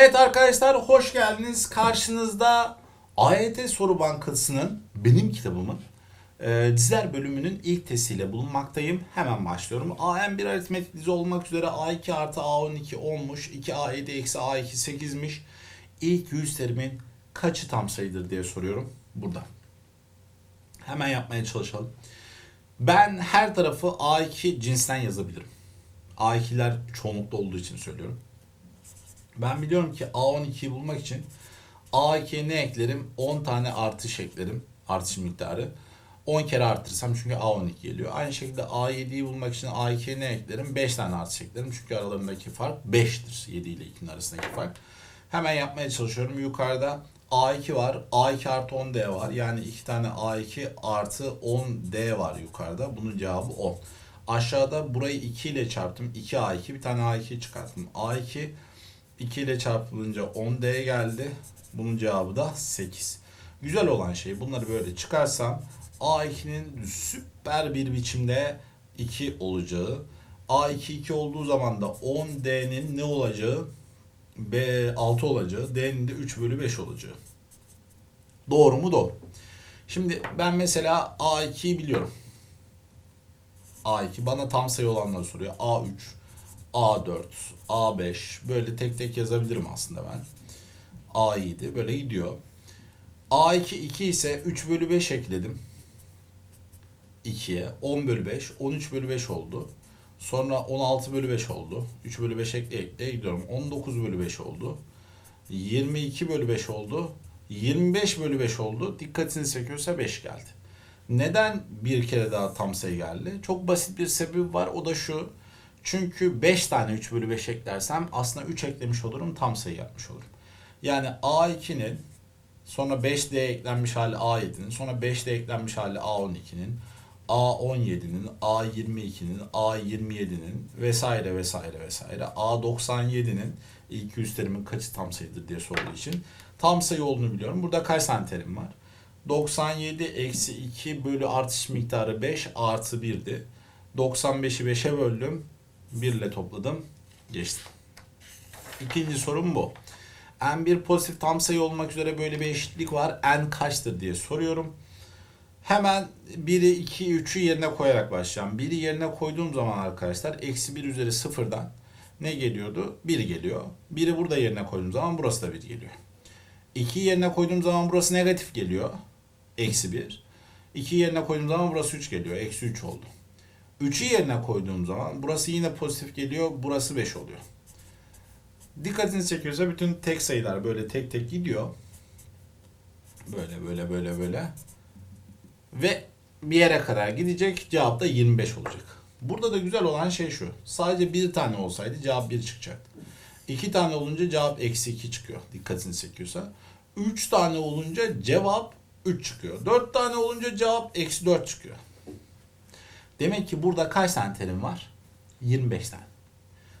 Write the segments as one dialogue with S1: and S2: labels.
S1: Evet arkadaşlar hoş geldiniz. Karşınızda AYT Soru Bankası'nın benim kitabımın e, diziler bölümünün ilk testiyle bulunmaktayım. Hemen başlıyorum. AM1 aritmetik dizi olmak üzere A2 artı A12 10'muş. 2A7 eksi A2 8'miş. İlk 100 terimin kaçı tam sayıdır diye soruyorum. Burada. Hemen yapmaya çalışalım. Ben her tarafı A2 cinsten yazabilirim. A2'ler çoğunlukta olduğu için söylüyorum. Ben biliyorum ki A12'yi bulmak için A2'ye ne eklerim? 10 tane artış eklerim. Artış miktarı. 10 kere arttırsam çünkü A12 geliyor. Aynı şekilde A7'yi bulmak için A2'ye ne eklerim? 5 tane artış eklerim. Çünkü aralarındaki fark 5'tir. 7 ile 2'nin arasındaki fark. Hemen yapmaya çalışıyorum. Yukarıda A2 var. A2 artı 10D var. Yani 2 tane A2 artı 10D var yukarıda. Bunun cevabı 10. Aşağıda burayı 2 ile çarptım. 2A2 bir tane A2 çıkarttım. A2 2 ile çarpılınca 10D geldi. Bunun cevabı da 8. Güzel olan şey bunları böyle çıkarsam A2'nin süper bir biçimde 2 olacağı. A2 2 olduğu zaman da 10D'nin ne olacağı? B 6 olacağı. D'nin de 3 bölü 5 olacağı. Doğru mu? Doğru. Şimdi ben mesela A2'yi biliyorum. A2 bana tam sayı olanları soruyor. A3, A4, A5 böyle tek tek yazabilirim aslında ben. A7 böyle gidiyor. A2 2 ise 3 bölü 5 ekledim. 2'ye 10 bölü 5 13 bölü 5 oldu. Sonra 16 bölü 5 oldu. 3 bölü 5 ekle ekle gidiyorum. 19 bölü 5 oldu. 22 bölü 5 oldu. 25 bölü 5 oldu. Dikkatinizi çekiyorsa 5 geldi. Neden bir kere daha tam sayı geldi? Çok basit bir sebebi var. O da şu. Çünkü 5 tane 3 bölü 5 eklersem aslında 3 eklemiş olurum. Tam sayı yapmış olurum. Yani A2'nin sonra 5D eklenmiş hali A7'nin sonra 5D eklenmiş hali A12'nin A17'nin, A22'nin, A27'nin vesaire vesaire vesaire A97'nin ilk 100 terimin kaçı tam sayıdır diye sorduğu için tam sayı olduğunu biliyorum. Burada kaç tane terim var? 97 eksi 2 bölü artış miktarı 5 artı 1'di. 95'i 5'e böldüm. 1 ile topladım. Geçtim. İkinci sorum bu. N1 pozitif tam sayı olmak üzere böyle bir eşitlik var. N kaçtır diye soruyorum. Hemen 1'i 2'yi 3'ü yerine koyarak başlayacağım. 1'i yerine koyduğum zaman arkadaşlar eksi 1 üzeri sıfırdan ne geliyordu? 1 geliyor. 1'i burada yerine koyduğum zaman burası da 1 geliyor. 2'yi yerine koyduğum zaman burası negatif geliyor. Eksi 1. 2'yi yerine koyduğum zaman burası 3 geliyor. Eksi 3 oldu. 3'ü yerine koyduğum zaman burası yine pozitif geliyor. Burası 5 oluyor. Dikkatinizi çekiyorsa bütün tek sayılar böyle tek tek gidiyor. Böyle böyle böyle böyle. Ve bir yere kadar gidecek. Cevap da 25 olacak. Burada da güzel olan şey şu. Sadece bir tane olsaydı cevap 1 çıkacaktı. İki tane olunca cevap eksi 2 çıkıyor. Dikkatinizi çekiyorsa. Üç tane olunca cevap 3 çıkıyor. Dört tane olunca cevap eksi 4 çıkıyor. Demek ki burada kaç tane terim var? 25 tane.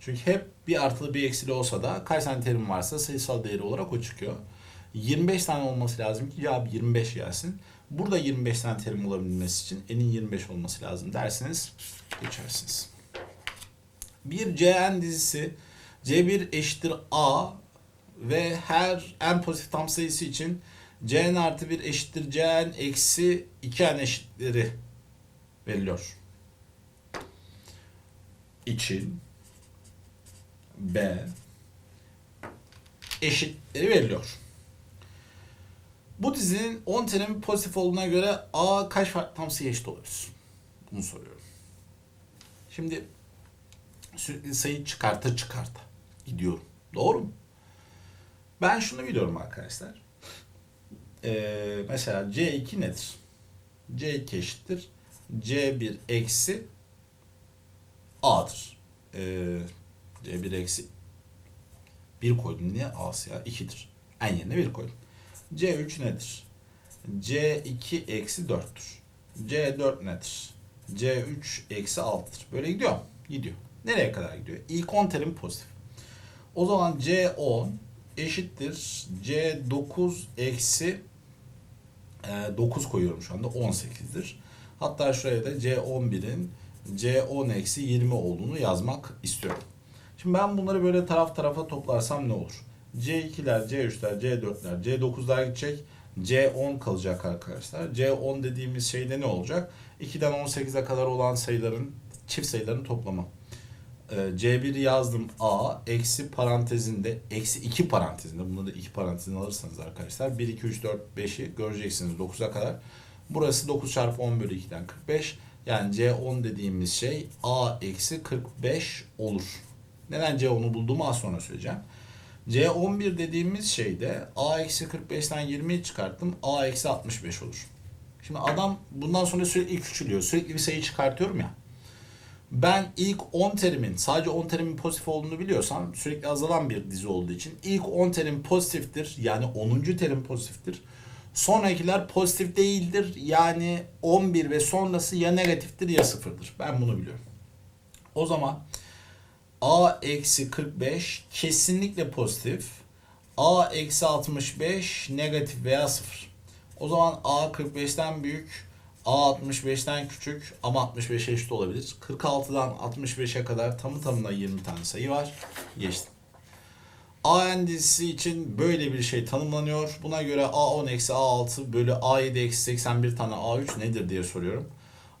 S1: Çünkü hep bir artılı bir eksili olsa da kaç tane terim varsa sayısal değeri olarak o çıkıyor. 25 tane olması lazım ki cevap 25 gelsin. Burada 25 tane terim olabilmesi için enin 25 olması lazım derseniz geçersiniz. Bir CN dizisi C1 eşittir A ve her n pozitif tam sayısı için Cn artı 1 eşittir Cn eksi 2n eşitleri veriliyor. İçin B eşitleri veriliyor. Bu dizinin 10 terimi pozitif olduğuna göre A kaç farklı tam sayı eşit olabilir? Bunu soruyorum. Şimdi sürekli sayı çıkarta çıkarta gidiyorum. Doğru mu? Ben şunu biliyorum arkadaşlar. Ee, mesela C2 nedir? C2 eşittir. C1 eksi A'dır. Ee, C1 eksi 1 koydum. Niye A'sı ya? 2'dir. En yerine 1 koydum. C3 nedir? C2 eksi 4'tür. C4 nedir? C3 eksi 6'dır. Böyle gidiyor. Gidiyor. Nereye kadar gidiyor? İlk 10 terim pozitif. O zaman C10 eşittir C9 eksi e, 9 koyuyorum şu anda 18'dir. Hatta şuraya da C11'in C10 eksi 20 olduğunu yazmak istiyorum. Şimdi ben bunları böyle taraf tarafa toplarsam ne olur? C2'ler, C3'ler, C4'ler, C9'lar gidecek. C10 kalacak arkadaşlar. C10 dediğimiz şeyde ne olacak? 2'den 18'e kadar olan sayıların çift sayıların toplamı. Ee, C1 yazdım A eksi parantezinde eksi 2 parantezinde bunu da 2 parantezine alırsanız arkadaşlar 1 2 3 4 5'i göreceksiniz 9'a kadar. Burası 9 çarpı 10 bölü 2'den 45. Yani C10 dediğimiz şey A eksi 45 olur. Neden C10'u bulduğumu az sonra söyleyeceğim. C11 dediğimiz şeyde A eksi 45'ten 20'yi çıkarttım. A eksi 65 olur. Şimdi adam bundan sonra sürekli küçülüyor. Sürekli bir sayı çıkartıyorum ya. Ben ilk 10 terimin sadece 10 terimin pozitif olduğunu biliyorsam sürekli azalan bir dizi olduğu için ilk 10 terim pozitiftir. Yani 10. terim pozitiftir. Sonrakiler pozitif değildir. Yani 11 ve sonrası ya negatiftir ya sıfırdır. Ben bunu biliyorum. O zaman A eksi 45 kesinlikle pozitif. A eksi 65 negatif veya sıfır. O zaman A 45'ten büyük, A 65'ten küçük ama 65'e eşit olabilir. 46'dan 65'e kadar tamı tamına 20 tane sayı var. Geçtim. AN dizisi için böyle bir şey tanımlanıyor. Buna göre A10 eksi A6 bölü A7 eksi 81 tane A3 nedir diye soruyorum.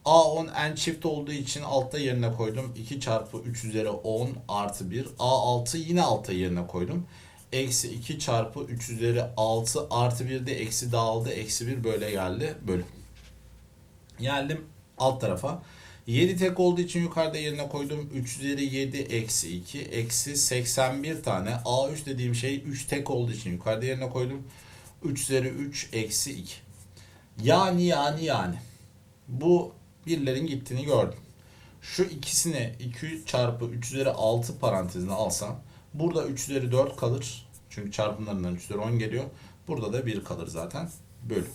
S1: A10 n çift olduğu için altta yerine koydum. 2 çarpı 3 üzeri 10 artı 1. A6 yine altta yerine koydum. Eksi 2 çarpı 3 üzeri 6 artı 1 de eksi dağıldı. Eksi 1 böyle geldi. Bölüm. Geldim alt tarafa. 7 tek olduğu için yukarıda yerine koydum. 3 üzeri 7 eksi 2 eksi 81 tane. A3 dediğim şey 3 tek olduğu için yukarıda yerine koydum. 3 üzeri 3 eksi 2. Yani yani yani. Bu birlerin gittiğini gördüm. Şu ikisini 2 çarpı 3 üzeri 6 parantezine alsam burada 3 üzeri 4 kalır. Çünkü çarpımlarından 3 üzeri 10 geliyor. Burada da 1 kalır zaten. Bölü.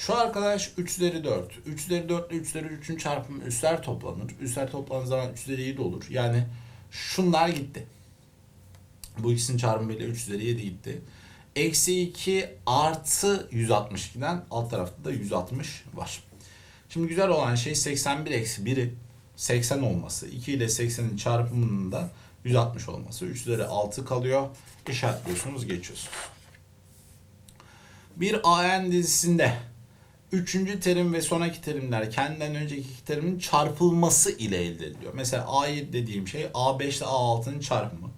S1: Şu arkadaş 3 üzeri 4. 3 üzeri 4 ile 3 üzeri 3'ün çarpımı üstler toplanır. Üstler toplandığı zaman 3 üzeri 7 olur. Yani şunlar gitti. Bu ikisinin çarpımıyla 3 üzeri 7 gitti. Eksi 2 artı 162'den alt tarafta da 160 var. Şimdi güzel olan şey 81 eksi 1'i 80 olması. 2 ile 80'in çarpımının da 160 olması. 3 üzeri 6 kalıyor. İşaretliyorsunuz geçiyorsunuz. Bir AN dizisinde üçüncü terim ve sonraki terimler kendinden önceki iki terimin çarpılması ile elde ediliyor. Mesela A7 dediğim şey A5 ile A6'nın çarpımı.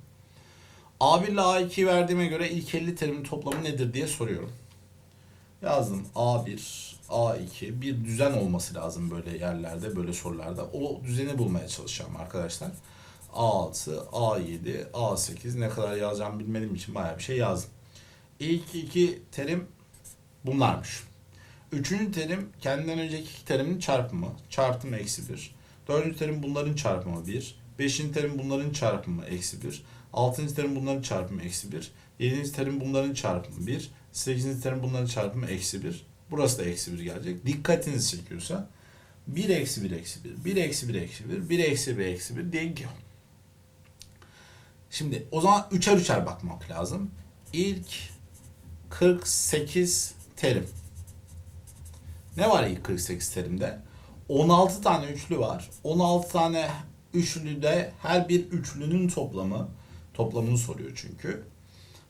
S1: A1 ile A2'yi verdiğime göre ilk 50 terimin toplamı nedir diye soruyorum. Yazdım A1, A2 bir düzen olması lazım böyle yerlerde, böyle sorularda. O düzeni bulmaya çalışacağım arkadaşlar. A6, A7, A8 ne kadar yazacağım bilmediğim için bayağı bir şey yazdım. İlk iki terim bunlarmış. Üçüncü terim kendinden önceki iki terimin çarpımı. Çarpımı eksi bir. Dördüncü terim bunların çarpımı bir. Beşinci terim bunların çarpımı eksi bir. Altıncı terim bunların çarpımı eksi bir. Yedinci terim bunların çarpımı bir. Sekizinci terim bunların çarpımı eksi bir. Burası da eksi bir gelecek. Dikkatinizi çekiyorsa 1 eksi 1 eksi 1, 1 eksi 1 eksi 1, 1 eksi 1 eksi 1 diye gidiyor. Şimdi o zaman üçer üçer bakmak lazım. İlk 48 terim. Ne var ilk 48 terimde? 16 tane üçlü var. 16 tane üçlüde her bir üçlünün toplamı toplamını soruyor çünkü.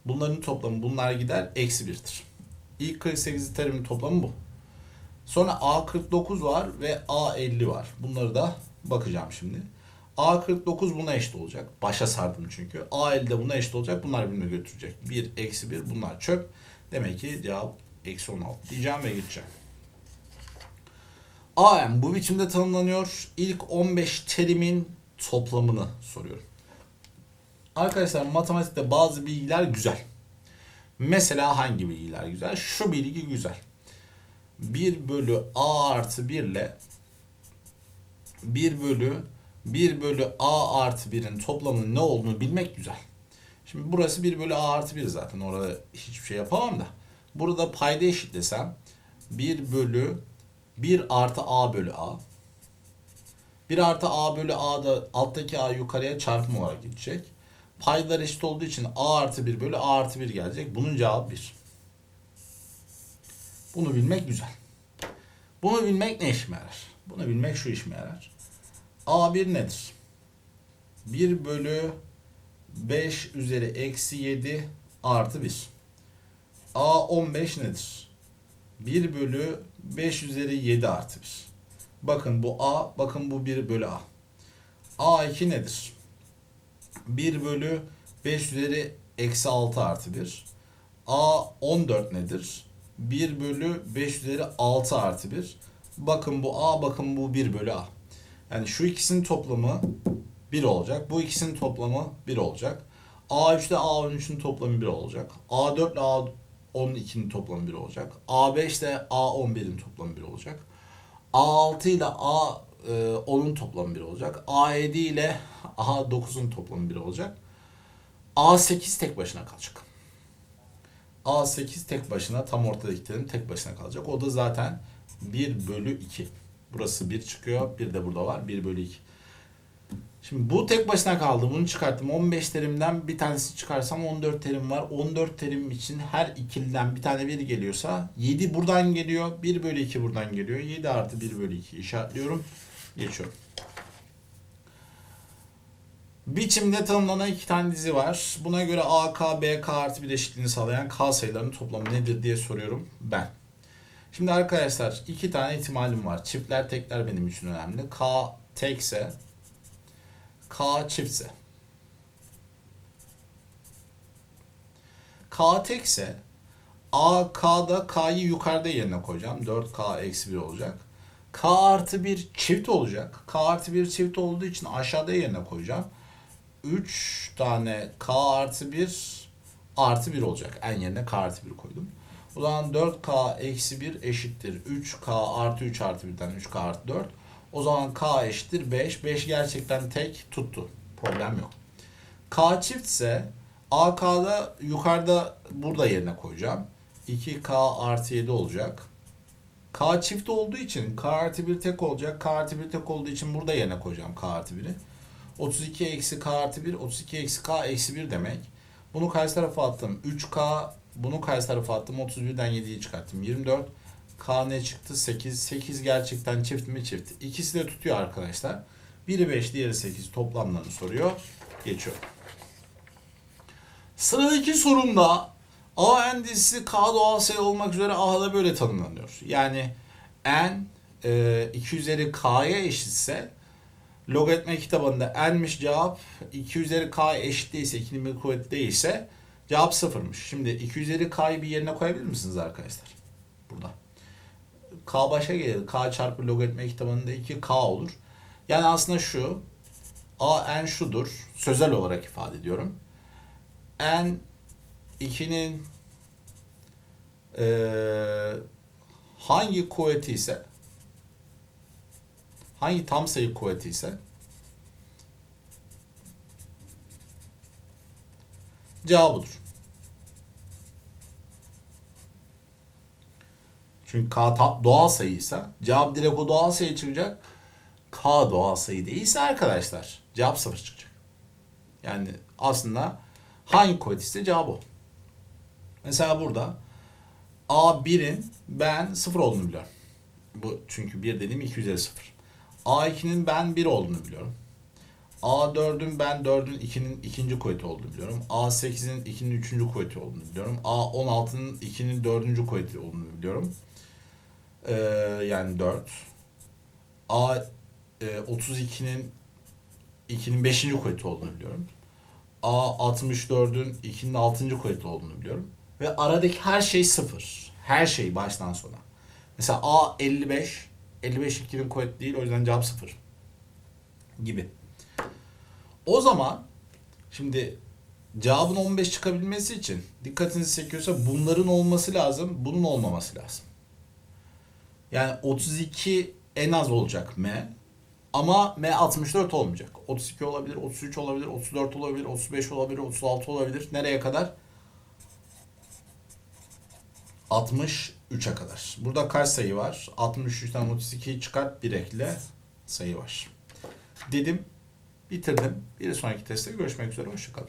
S1: Bunların toplamı bunlar gider eksi 1'tir. İlk 48 terimin toplamı bu. Sonra A49 var ve A50 var. Bunları da bakacağım şimdi. A49 buna eşit olacak. Başa sardım çünkü. A50 de buna eşit olacak. Bunlar birbirine götürecek. 1, eksi 1 bunlar çöp. Demek ki cevap eksi 16 diyeceğim ve geçeceğim. AM bu biçimde tanımlanıyor. İlk 15 terimin toplamını soruyorum. Arkadaşlar matematikte bazı bilgiler güzel. Mesela hangi bilgiler güzel? Şu bilgi güzel. 1 bölü a artı 1 ile 1 bölü 1 bölü a artı 1'in toplamının ne olduğunu bilmek güzel. Şimdi burası 1 bölü a artı 1 zaten. Orada hiçbir şey yapamam da. Burada payda eşitlesem 1 bölü 1 artı a bölü a. 1 artı a bölü a da alttaki a yukarıya çarpım olarak gidecek. Paydalar eşit olduğu için a artı 1 bölü a artı 1 gelecek. Bunun cevabı 1. Bunu bilmek güzel. Bunu bilmek ne işime yarar? Bunu bilmek şu işime yarar. A1 nedir? 1 bölü 5 üzeri eksi 7 artı 1. A 15 nedir? 1 bölü 5 üzeri 7 artı 1. Bakın bu A, bakın bu 1 bölü A. A2 nedir? 1 bölü 5 üzeri eksi 6 artı 1. A 14 nedir? 1 bölü 5 üzeri 6 artı 1. Bakın bu A, bakın bu 1 bölü A. Yani şu ikisinin toplamı 1 olacak. Bu ikisinin toplamı 1 olacak. A3 ile A13'ün toplamı 1 olacak. A4 ile A12'nin toplamı 1 olacak. A5 ile A11'in toplamı 1 olacak. A6 ile A10'un toplamı 1 olacak. A7 ile A9'un toplamı 1 olacak. A8 tek başına kalacak. A8 tek başına tam ortadakilerin tek başına kalacak. O da zaten 1 bölü 2. Burası 1 çıkıyor. Bir de burada var. 1 bölü 2. Şimdi bu tek başına kaldı. Bunu çıkarttım. 15 terimden bir tanesi çıkarsam 14 terim var. 14 terim için her ikiliden bir tane 1 geliyorsa 7 buradan geliyor. 1 bölü 2 buradan geliyor. 7 artı 1 bölü 2 işaretliyorum. Geçiyorum. Biçimde tanımlanan iki tane dizi var. Buna göre AK, BK artı bir eşitliğini sağlayan K sayılarının toplamı nedir diye soruyorum ben. Şimdi arkadaşlar iki tane ihtimalim var. Çiftler tekler benim için önemli. K tekse K çiftse. K tekse A K'da K'yı yukarıda yerine koyacağım. 4K eksi 1 olacak. K artı 1 çift olacak. K artı 1 çift olduğu için aşağıda yerine koyacağım. 3 tane K artı 1 artı 1 olacak. En yerine K artı 1 koydum. O zaman 4K eksi 1 eşittir. 3K artı 3 artı 1'den 3K artı 4. O zaman K eşittir 5. 5 gerçekten tek tuttu. Problem yok. K çift ise AK'da yukarıda burada yerine koyacağım. 2K artı 7 olacak. K çift olduğu için K artı 1 tek olacak. K artı 1 tek olduğu için burada yerine koyacağım K artı 1'i. 32 eksi K artı 1, 32 eksi K eksi 1 demek. Bunu karşı tarafa attım. 3K, bunu karşı tarafa attım. 31'den 7'yi çıkarttım. 24. K ne çıktı? 8. 8 gerçekten çift mi? Çift. İkisi de tutuyor arkadaşlar. Biri 5, diğeri 8 toplamlarını soruyor. Geçiyorum. Sıradaki sorumda A n dizisi K doğal sayı olmak üzere A'da böyle tanımlanıyor. Yani n e, 2 üzeri K'ya eşitse logaritma kitabında n'miş cevap 2 üzeri K eşit değilse 2'nin bir kuvveti değilse cevap sıfırmış. Şimdi 2 üzeri K'yı bir yerine koyabilir misiniz arkadaşlar? Burada. K başa gelir. K çarpı logaritma kitabında 2K olur. Yani aslında şu A n şudur. Sözel olarak ifade ediyorum. n 2'nin eee hangi kuvveti ise hangi tam sayı kuvveti ise cevabıdır. Çünkü K doğal sayıysa cevap direkt o doğal sayı çıkacak. K doğal sayı değilse arkadaşlar cevap sıfır çıkacak. Yani aslında hangi kuvvet ise cevap o. Mesela burada A1'in ben 0 olduğunu biliyorum. Bu çünkü 1 dediğim 2 üzeri 0. A2'nin ben 1 olduğunu biliyorum. A4'ün ben 4'ün 2'nin ikinci kuvveti olduğunu biliyorum. A8'in 2'nin üçüncü kuvveti olduğunu biliyorum. A16'nın 2'nin dördüncü kuvveti olduğunu biliyorum. Ee, yani 4. A e, 32'nin 2'nin 5. kuvveti olduğunu biliyorum. A64'ün 2'nin 6. kuvveti olduğunu biliyorum. Ve aradaki her şey sıfır. Her şey baştan sona. Mesela A55, 55 2'nin kuvveti değil o yüzden cevap sıfır. Gibi. O zaman şimdi cevabın 15 çıkabilmesi için dikkatinizi çekiyorsa bunların olması lazım, bunun olmaması lazım. Yani 32 en az olacak M. Ama M 64 olmayacak. 32 olabilir, 33 olabilir, 34 olabilir, 35 olabilir, 36 olabilir. Nereye kadar? 63'e kadar. Burada kaç sayı var? 63'ten 32'yi çıkart bir ekle sayı var. Dedim, bitirdim. Bir sonraki testte görüşmek üzere. Hoşçakalın.